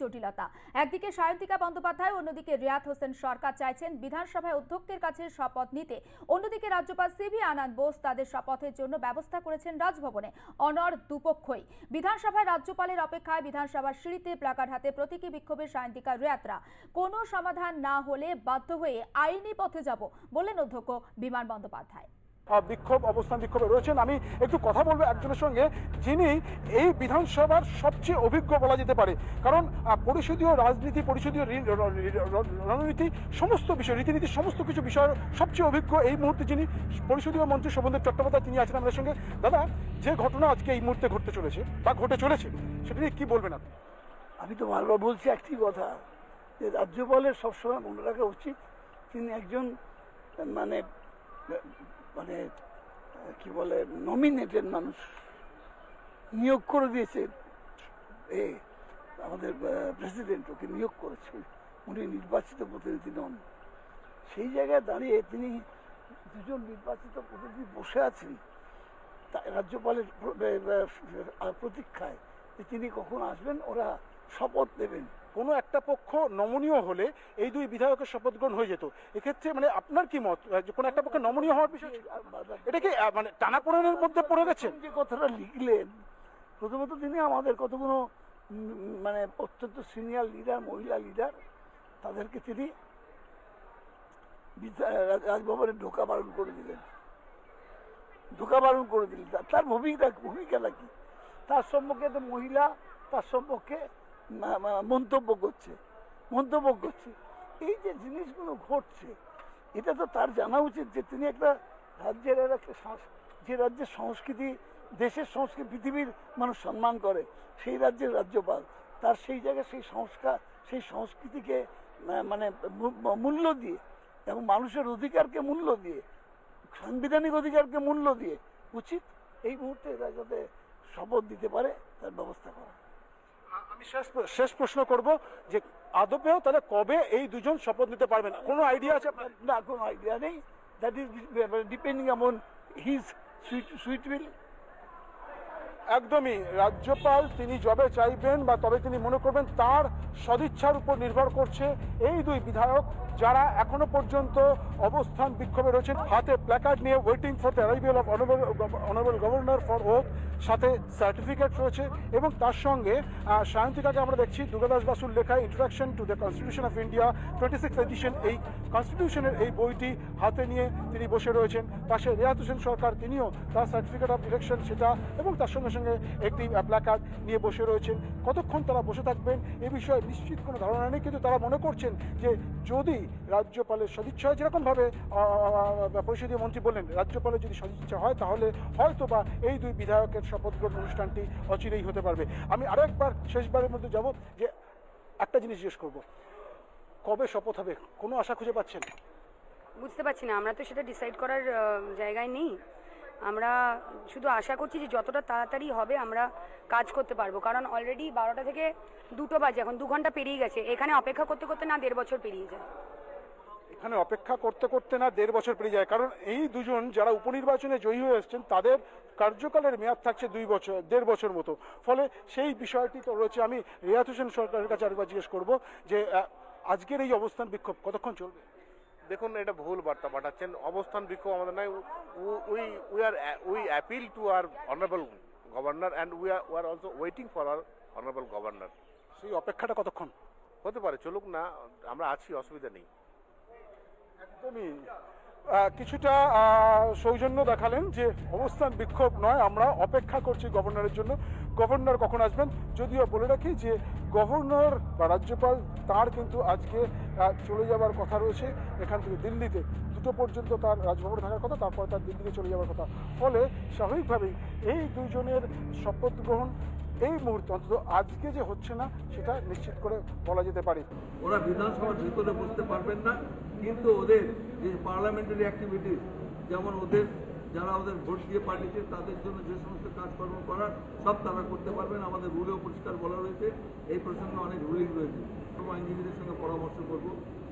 জটিলতা। একদিকে সায়ন্তিকা বন্দ্যোপাধ্যায়, অন্যদিকে রিয়াত হোসেন সরকার চাইছেন বিধানসভায় অধ্যক্ষের কাছে শপথ নিতে। অন্যদিকে রাজ্যপাল সিভি আনন্দ বোস তাদের শপথের জন্য ব্যবস্থা করেছেন রাজভবনে। অনর দুপক্ষই। বিধানসভায় রাজ্যপালের অপেক্ষায় বিধানসভার সিঁড়িতে প্লাকার্ড হাতে প্রতীকী বিক্ষোভের সায়ন্তিকা রিয়াতরা কোনো সমাধান না হলে বাধ্য হয়ে আইনি পথে যাব বললেন অধ্যক্ষ বিমান বন্দ্যোপাধ্যায়। বিক্ষোভ, অবস্থান বিক্ষোভে রয়েছেন। আমি একটু কথা বলব একজনের সঙ্গে, যিনি এই বিধানসভার সবচেয়ে অভিজ্ঞ বলা যেতে পারে। কারণ পরিষদীয় রাজনীতি, পরিষদীয় রণনীতি, সমস্ত বিষয়, রীতিনীতি, সমস্ত কিছু বিষয়ের সবচেয়ে অভিজ্ঞ এই মুহূর্তে যিনি পরিষদীয় মন্ত্রী শোভনদেব চট্টোপাধ্যায়, তিনি আছেন আমাদের সঙ্গে। দাদা, যে ঘটনা আজকে এই মুহূর্তে ঘটতে চলেছে বা ঘটে চলেছে, সেটা নিয়ে কি বলবেন আপনি? আমি তো বারবার বলছি একটি কথা, যে রাজ্যপালের সবসময় মনে রাখা উচিত, তিনি একজন মানে মানে কি বলে নমিনেটেড মানুষ নিয়োগ করে দিয়েছে। এ, আমাদের প্রেসিডেন্ট ওকে নিয়োগ করেছে। উনি নির্বাচিত প্রতিনিধি নন। সেই জায়গায় দাঁড়িয়ে তিনি দুজন নির্বাচিত প্রতিনিধি বসে আছেন। রাজ্যপালের প্রতীক্ষায় তিনি কখন আসবেন, ওরা শপথ নেবেন। কোনো একটা পক্ষ নমনীয় হলে এই দুই বিধায়কের শপথ গ্রহণ হয়ে যেত। এক্ষেত্রে মানে আপনার কি মত? কোনো একটা পক্ষে নমনীয় হওয়ার বিষয় এটা কি মানে টানাপোড়েনের মধ্যে পড়ে প্রথম যে কথাটা লিখলেন, প্রথমত তিনি আমাদের কতগুলো মানে অত্যন্ত সিনিয়র লিডার মহিলা লিডার তাদেরকে তিনি রাজভবনে ঢোকা বারণ করে দিলেন। ঢোকা বারণ করে দিলেন। তার ভূমিকা, ভূমিকাটা কি? তার সম্পর্কে তো মহিলা, তার সম্পর্কে মন্তব্য করছে। মন্তব্য করছে। এই যে জিনিসগুলো ঘটছে, এটা তো তার জানা উচিত যে তিনি একটা রাজ্যের একটা যে রাজ্যের সংস্কৃতি, দেশের সংস্কৃতি, পৃথিবীর মানুষ সম্মান করে, সেই রাজ্যের রাজ্যপাল। তার সেই জায়গায় সেই সংস্কার, সেই সংস্কৃতিকে মানে মূল্য দিয়ে এবং মানুষের অধিকারকে মূল্য দিয়ে, সাংবিধানিক অধিকারকে মূল্য দিয়ে উচিত এই মুহূর্তে এরা যাতে শপথ দিতে পারে, তার ব্যবস্থা করা। আমি শেষ শেষ প্রশ্ন করব যে আদপেও তাহলে কবে এই দুজন শপথ নিতে পারবেন? কোনো আইডিয়া আছে? না কোনো আইডিয়া নেই। That is depending on his sweet sweet will একদমই রাজ্যপাল তিনি যবে চাইবেন বা তবে তিনি মনে করবেন তার সদিচ্ছার উপর নির্ভর করছে এই দুই বিধায়ক যারা এখনও পর্যন্ত অবস্থান বিক্ষোভে রয়েছেন। হাতে প্ল্যাকার্ড নিয়ে waiting for the arrival of honourable governor for oath সাথে সার্টিফিকেট রয়েছে এবং তার সঙ্গে সায়ন্তিকাকে আমরা দেখছি, দুর্গাদাস বাসুর লেখা introduction to the constitution of India twenty six edition এই কনস্টিটিউশনের এই বইটি হাতে নিয়ে তিনি বসে রয়েছেন। পাশে রেয়াত হোসেন সরকার, তিনিও তার সার্টিফিকেট অফ ইলেকশন সেটা এবং তার সঙ্গে সঙ্গে একটি প্ল্যাকার্ড নিয়ে বসে রয়েছেন। কতক্ষণ তারা বসে থাকবেন এ বিষয়ে নিশ্চিত কোনো ধারণা নেই, কিন্তু তারা মনে করছেন যে যদি রাজ্যপালের সদিচ্ছা হয়, যেরকমভাবে পরিষদীয় মন্ত্রী বললেন, রাজ্যপালের যদি সদিচ্ছা হয়, তাহলে হয়তো বা এই দুই বিধায়কের শপথ গ্রহণ অনুষ্ঠানটি অচিরেই হতে পারবে। আমি আরও একবার শেষবারের মধ্যে যাব যে একটা জিনিস জিজ্ঞেস করব। কবে শপথ হবে? কোনো আশা খুঁজে পাচ্ছেন? বুঝতে পারছি না। আমরা তো সেটা ডিসাইড করার জায়গায় নেই। আমরা শুধু আশা করছি যে যতটা তাড়াতাড়ি হবে আমরা কাজ করতে পারব। কারণ অলরেডি বারোটা থেকে দুটো বাজে, এখন দু ঘণ্টা পেরিয়ে গেছে। এখানে অপেক্ষা করতে করতে না দেড় বছর পেরিয়ে যায়। এখানে অপেক্ষা করতে করতে না দেড় বছর পেরিয়ে যায়। কারণ এই দুজন যারা উপনির্বাচনে জয়ী হয়ে এসেছেন, তাদের কার্যকালের মেয়াদ থাকছে দুই বছর, দেড় বছর মতো। ফলে সেই বিষয়টি তো রয়েছে। আমি রিয়াত হোসেন সরকারের কাছে আরেকবার জিজ্ঞেস করব যে আজকের এই অবস্থান বিক্ষোভ কতক্ষণ চলবে? দেখুন এটা ভুল বার্তা পাঠাচ্ছেন। অবস্থান বিক্ষোভ আমাদের নয় we we are we appeal to our honourable governor and we are we are also waiting for our honourable governor সেই অপেক্ষাটা কতক্ষণ? হতে পারে চলুক না আমরা আছি অসুবিধা নেই। একদমই। কিছুটা সৌজন্য দেখালেন যে অবস্থান বিক্ষোভ নয়, আমরা অপেক্ষা করছি গভর্নরের জন্য। গভর্নর কখন আসবেন? যদিও বলে রাখি যে গভর্নর বা রাজ্যপাল, তার কিন্তু আজকে চলে যাবার কথা রয়েছে এখান থেকে দিল্লিতে। দুটো পর্যন্ত তার রাজভবনে থাকার কথা, তারপর তার দিল্লিতে চলে যাওয়ার কথা। ফলে স্বাভাবিকভাবেই এই দুজনের শপথ গ্রহণ এই মুহূর্তে অন্তত আজকে যে হচ্ছে না, সেটা নিশ্চিত করে বলা যেতে পারে। ওরা বিধানসভার ভিতরে বসতে পারবেন না, কিন্তু ওদের যে পার্লামেন্টারি অ্যাক্টিভিটিস যেমন ওদের যারা ওদের ভোট দিয়ে পাঠিয়েছে, তাদের জন্য যে সমস্ত কাজকর্ম করার, সব তারা করতে পারবেন। আমাদের রুলেও পরিষ্কার বলা রয়েছে। এই প্রসঙ্গে অনেক রুলিং রয়েছে। আইনজীবীদের সঙ্গে পরামর্শ করব,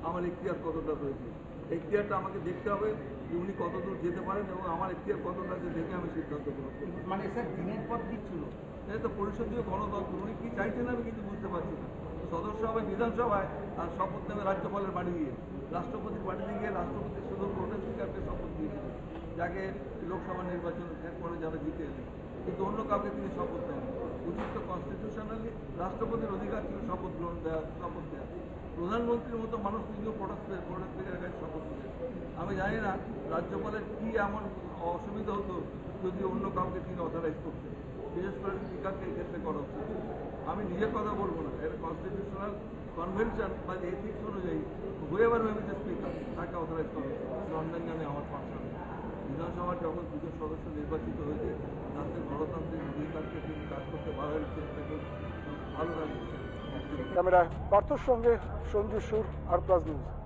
আমার এখতিয়ার কতটা রয়েছে। এখতিয়ারটা আমাকে দেখতে হবে যে উনি কতদূর যেতে পারেন এবং আমার এখতিয়ার কতটা আছে দেখে আমি সিদ্ধান্ত গ্রহণ করব। মানে স্যার দিনের পর দিন ছিল। এই তো পরিষদীয় গণতন্ত্র। উনি কি চাইছেন আমি কিছু বুঝতে পারছি না। সদস্য হবে বিধানসভায় আর শপথ নেবে রাজ্যপালের বাড়ি গিয়ে। রাষ্ট্রপতির বাড়িতে গিয়ে রাষ্ট্রপতি শুধু প্রোটেম স্পিকারকে শপথ দিয়েছিলেন যাকে লোকসভা নির্বাচন এরপরে যারা জিতে এলেন কিন্তু অন্য কাউকে তিনি শপথ দেন উচিত তো কনস্টিটিউশনালি রাষ্ট্রপতির অধিকার ছিল শপথ গ্রহণ দেওয়া শপথ দেওয়া প্রধানমন্ত্রীর মতো মানুষ নিজেও প্রোটেম স্পিকারের কাছে শপথ দিলেন আমি জানি না রাজ্যপালের কি এমন অসুবিধা হতো যদি অন্য কাউকে তিনি অথরাইজ করতেন বিশেষ করে স্পিকারকে এই ক্ষেত্রে করা উচিত আমি নিজের কথা বলব না। এটা কনস্টিটিউশনাল কনভেনশন বা এথিক্স অনুযায়ী হুয়েভার মেবি দ্য স্পিকার তাকে অথরাইজ করা লন্ডন জানে আমার পার্সন বিধানসভার যখন দুজন সদস্য নির্বাচিত হয়েছে তাদের গণতান্ত্রিক অধিকারকে তিনি কাজ করতে বাধা দিচ্ছেন, তাকে ভালো লাগছে ক্যামেরায় পার্থর সঙ্গে সঞ্জু সুর আর প্লাস নিউজ।